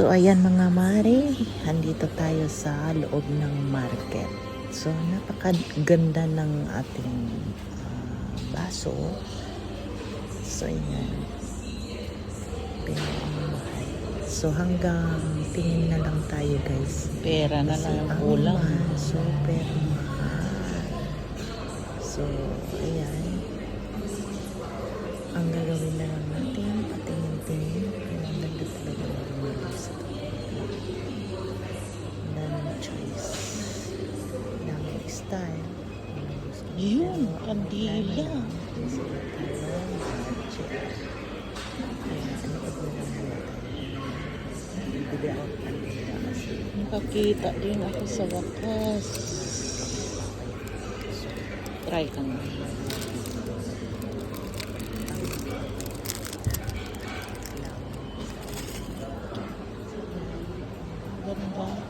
So ayan mga mare, andito tayo sa loob ng market. So napakaganda ng ating ah, baso. So ayan. Pinamahal. So hanggang tingin na lang tayo guys. Pera na Kasi lang ang ang kulang. Super mahal. So, ayan. Ang gagawin na lang natin, kandila kasi Nakakita din ako sa wakas. Try ka nga. Ganda.